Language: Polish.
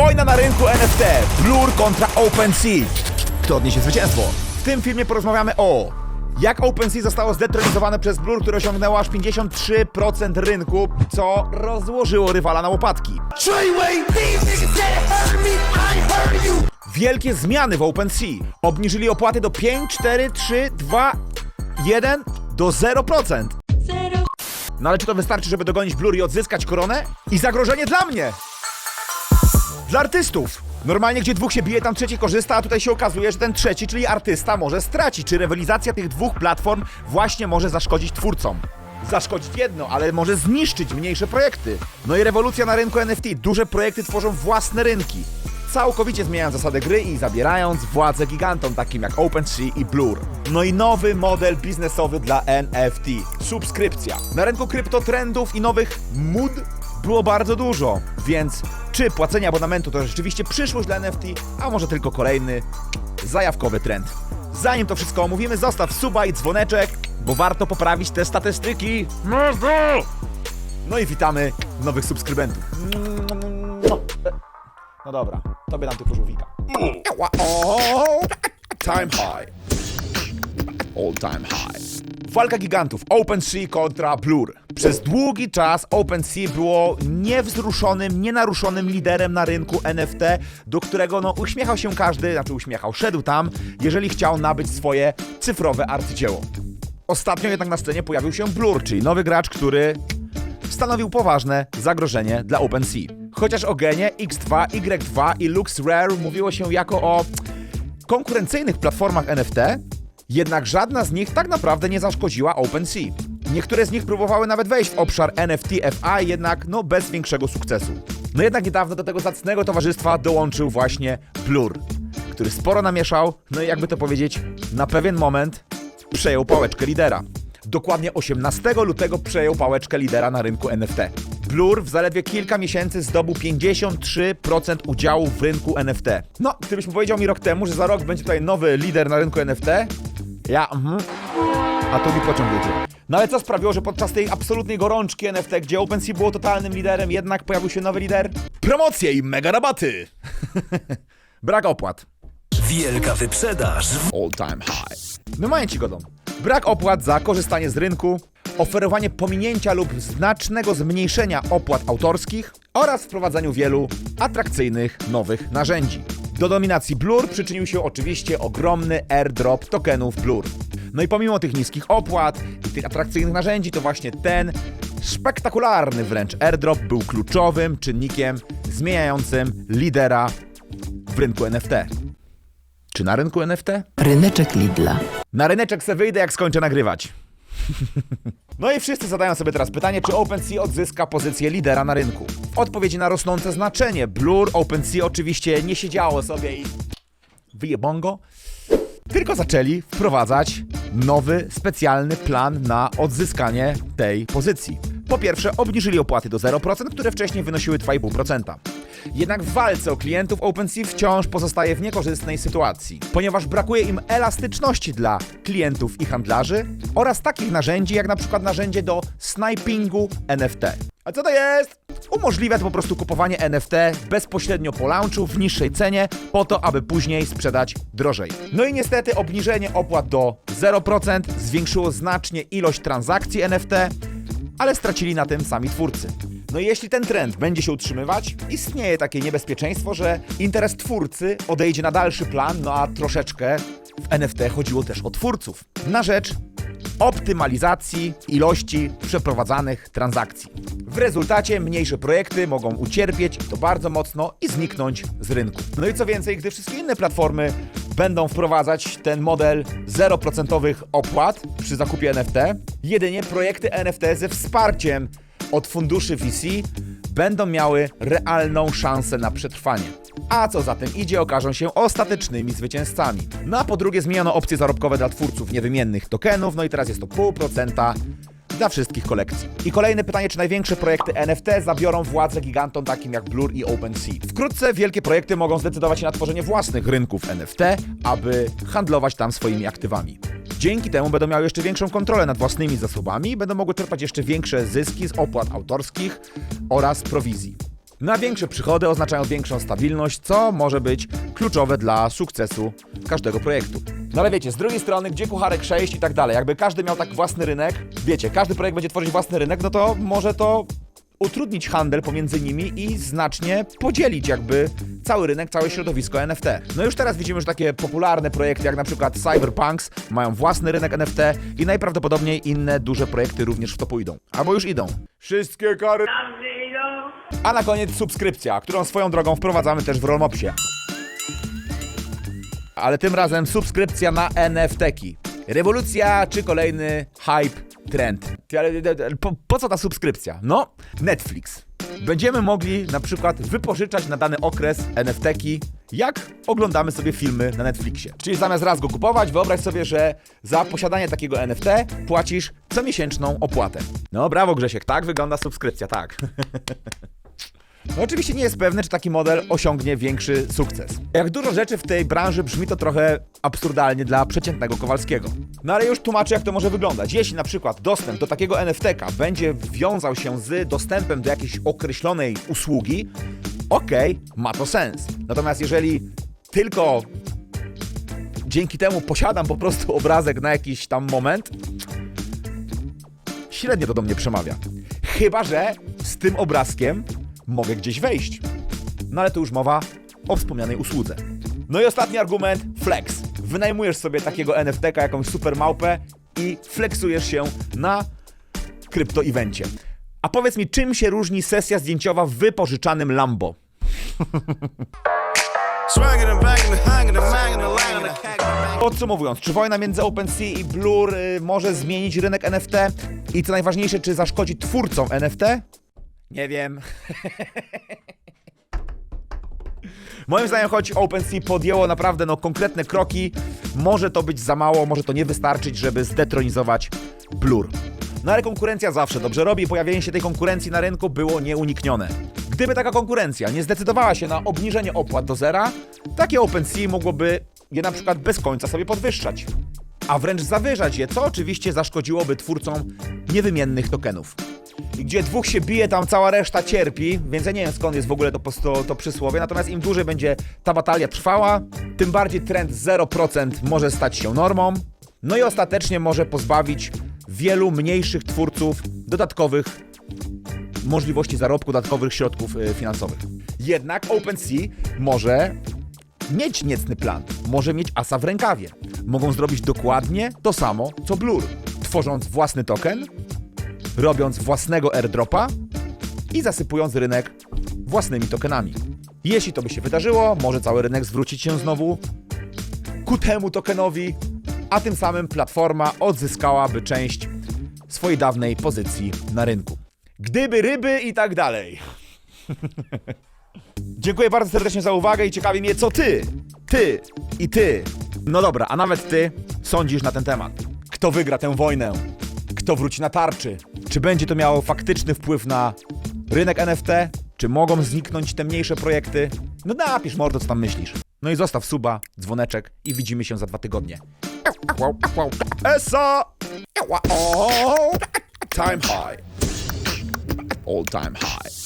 Wojna na rynku NFT. Blur kontra OpenSea. Kto odniesie zwycięstwo? W tym filmie porozmawiamy o jak OpenSea zostało zdetronizowane przez Blur, które osiągnęło aż 53% rynku, co rozłożyło rywala na łopatki. Wielkie zmiany w OpenSea. Obniżyli opłaty do 5, 4, 3, 2, 1 do 0%. No ale czy to wystarczy, żeby dogonić Blur i odzyskać koronę? I zagrożenie dla mnie! Dla artystów! Normalnie gdzie dwóch się bije, tam trzeci korzysta, a tutaj się okazuje, że ten trzeci, czyli artysta, może stracić. Czy rywalizacja tych dwóch platform właśnie może zaszkodzić twórcom? Zaszkodzić jedno, ale może zniszczyć mniejsze projekty. No i rewolucja na rynku NFT. Duże projekty tworzą własne rynki. Całkowicie zmieniając zasady gry i zabierając władzę gigantom takim jak OpenSea i Blur. No i nowy model biznesowy dla NFT. Subskrypcja. Na rynku kryptotrendów i nowych mód było bardzo dużo, więc czy płacenie abonamentu to rzeczywiście przyszłość dla NFT, a może tylko kolejny zajawkowy trend. Zanim to wszystko omówimy, zostaw suba i dzwoneczek, bo warto poprawić te statystyki. No i witamy nowych subskrybentów. No dobra, tobie dam tylko żółwika. Time high. All time high. Walka gigantów OpenSea kontra Blur. Przez długi czas OpenSea było niewzruszonym, nienaruszonym liderem na rynku NFT, do którego no uśmiechał się każdy, znaczy uśmiechał, szedł tam, jeżeli chciał nabyć swoje cyfrowe arcydzieło. Ostatnio jednak na scenie pojawił się Blur, czyli nowy gracz, który stanowił poważne zagrożenie dla OpenSea. Chociaż o genie X2, Y2 i LuxRare mówiło się jako o konkurencyjnych platformach NFT, jednak żadna z nich tak naprawdę nie zaszkodziła OpenSea. Niektóre z nich próbowały nawet wejść w obszar NFT FI, jednak no bez większego sukcesu. No jednak niedawno do tego zacnego towarzystwa dołączył właśnie Blur, który sporo namieszał, no i jakby to powiedzieć, na pewien moment przejął pałeczkę lidera. Dokładnie 18 lutego przejął pałeczkę lidera na rynku NFT. Blur w zaledwie kilka miesięcy zdobył 53% udziału w rynku NFT. No, gdybyś powiedział mi rok temu, że za rok będzie tutaj nowy lider na rynku NFT, ja, mhm. A to mi pociąg jedzie. No ale co sprawiło, że podczas tej absolutnej gorączki NFT, gdzie OpenSea było totalnym liderem, jednak pojawił się nowy lider? Promocje i mega rabaty! Brak opłat. Wielka wyprzedaż All time high. No mają ci godą. Brak opłat za korzystanie z rynku, oferowanie pominięcia lub znacznego zmniejszenia opłat autorskich oraz wprowadzaniu wielu atrakcyjnych nowych narzędzi. Do dominacji Blur przyczynił się oczywiście ogromny airdrop tokenów Blur. No i pomimo tych niskich opłat i tych atrakcyjnych narzędzi, to właśnie ten spektakularny wręcz airdrop był kluczowym czynnikiem zmieniającym lidera w rynku NFT. Czy na rynku NFT? Ryneczek Lidla. Na ryneczek se wyjdę, jak skończę nagrywać. No i wszyscy zadają sobie teraz pytanie, czy OpenSea odzyska pozycję lidera na rynku. W odpowiedzi na rosnące znaczenie Blur OpenSea oczywiście nie siedziało sobie i wyjebongo, tylko zaczęli wprowadzać nowy, specjalny plan na odzyskanie tej pozycji. Po pierwsze, obniżyli opłaty do 0%, które wcześniej wynosiły 2,5%. Jednak w walce o klientów OpenSea wciąż pozostaje w niekorzystnej sytuacji, ponieważ brakuje im elastyczności dla klientów i handlarzy oraz takich narzędzi jak na przykład narzędzie do snipingu NFT. A co to jest? Umożliwia to po prostu kupowanie NFT bezpośrednio po launchu w niższej cenie, po to, aby później sprzedać drożej. No i niestety obniżenie opłat do 0% zwiększyło znacznie ilość transakcji NFT, ale stracili na tym sami twórcy. No i jeśli ten trend będzie się utrzymywać, istnieje takie niebezpieczeństwo, że interes twórcy odejdzie na dalszy plan, no a troszeczkę w NFT chodziło też o twórców. Na rzecz optymalizacji ilości przeprowadzanych transakcji. W rezultacie mniejsze projekty mogą ucierpieć i to bardzo mocno i zniknąć z rynku. No i co więcej, gdy wszystkie inne platformy będą wprowadzać ten model 0% opłat przy zakupie NFT, jedynie projekty NFT ze wsparciem od funduszy VC będą miały realną szansę na przetrwanie. A co za tym idzie, okażą się ostatecznymi zwycięzcami. No a po drugie zmieniono opcje zarobkowe dla twórców niewymiennych tokenów, no i teraz jest to 0,5% dla wszystkich kolekcji. I kolejne pytanie, czy największe projekty NFT zabiorą władzę gigantom takim jak Blur i OpenSea? Wkrótce wielkie projekty mogą zdecydować się na tworzenie własnych rynków NFT, aby handlować tam swoimi aktywami. Dzięki temu będą miały jeszcze większą kontrolę nad własnymi zasobami będą mogły czerpać jeszcze większe zyski z opłat autorskich oraz prowizji. Na większe przychody oznaczają większą stabilność, co może być kluczowe dla sukcesu każdego projektu. No ale wiecie, z drugiej strony, gdzie kucharek 6 i tak dalej, jakby każdy miał tak własny rynek, wiecie, każdy projekt będzie tworzyć własny rynek, no to może to utrudnić handel pomiędzy nimi i znacznie podzielić jakby cały rynek, całe środowisko NFT. No już teraz widzimy, że takie popularne projekty jak na przykład Cyberpunks mają własny rynek NFT i najprawdopodobniej inne duże projekty również w to pójdą. Albo już idą. Wszystkie kary... A na koniec subskrypcja, którą swoją drogą wprowadzamy też w Rolmopsie. Ale tym razem subskrypcja na NFT-ki. Rewolucja czy kolejny hype, trend. Ale, ale po, po co ta subskrypcja? No, Netflix. Będziemy mogli na przykład wypożyczać na dany okres NFT-ki, jak oglądamy sobie filmy na Netflixie. Czyli zamiast raz go kupować, wyobraź sobie, że za posiadanie takiego NFT płacisz comiesięczną opłatę. No brawo Grzesiek, tak wygląda subskrypcja, tak. No oczywiście nie jest pewne, czy taki model osiągnie większy sukces. Jak dużo rzeczy w tej branży brzmi to trochę absurdalnie dla przeciętnego Kowalskiego. No ale już tłumaczę, jak to może wyglądać. Jeśli na przykład dostęp do takiego NFT-ka będzie wiązał się z dostępem do jakiejś określonej usługi, okej, ma to sens. Natomiast jeżeli tylko dzięki temu posiadam po prostu obrazek na jakiś tam moment, średnio to do mnie przemawia. Chyba, że z tym obrazkiem mogę gdzieś wejść. No ale to już mowa o wspomnianej usłudze. No i ostatni argument, flex. Wynajmujesz sobie takiego NFT-ka, jakąś super małpę i flexujesz się na krypto-evencie. A powiedz mi, czym się różni sesja zdjęciowa w wypożyczanym Lambo? Podsumowując, czy wojna między OpenSea i Blur y, może zmienić rynek NFT? I co najważniejsze, czy zaszkodzi twórcom NFT? Nie wiem. Moim zdaniem, choć OpenSea podjęło naprawdę no, konkretne kroki, może to być za mało, może to nie wystarczyć, żeby zdetronizować Blur. No ale konkurencja zawsze dobrze robi, pojawienie się tej konkurencji na rynku było nieuniknione. Gdyby taka konkurencja nie zdecydowała się na obniżenie opłat do zera, takie OpenSea mogłoby je na przykład bez końca sobie podwyższać. A wręcz zawyżać je, co oczywiście zaszkodziłoby twórcom niewymiennych tokenów. Gdzie dwóch się bije, tam cała reszta cierpi, więc ja nie wiem skąd jest w ogóle to, to, to przysłowie. Natomiast im dłużej będzie ta batalia trwała, tym bardziej trend 0% może stać się normą. No i ostatecznie może pozbawić wielu mniejszych twórców dodatkowych możliwości zarobku, dodatkowych środków y, finansowych. Jednak OpenSea może mieć niecny plan, może mieć asa w rękawie. Mogą zrobić dokładnie to samo, co Blur, tworząc własny token, robiąc własnego airdropa i zasypując rynek własnymi tokenami. Jeśli to by się wydarzyło, może cały rynek zwrócić się znowu ku temu tokenowi, a tym samym platforma odzyskałaby część swojej dawnej pozycji na rynku. Gdyby ryby i tak dalej. Dziękuję bardzo serdecznie za uwagę i ciekawi mnie, co ty, ty i ty, no dobra, a nawet ty sądzisz na ten temat. Kto wygra tę wojnę? Kto wróci na tarczy? Czy będzie to miało faktyczny wpływ na rynek NFT? Czy mogą zniknąć te mniejsze projekty? No napisz mordo, co tam myślisz. No i zostaw suba, dzwoneczek i widzimy się za dwa tygodnie. Esa! Time high. All time high.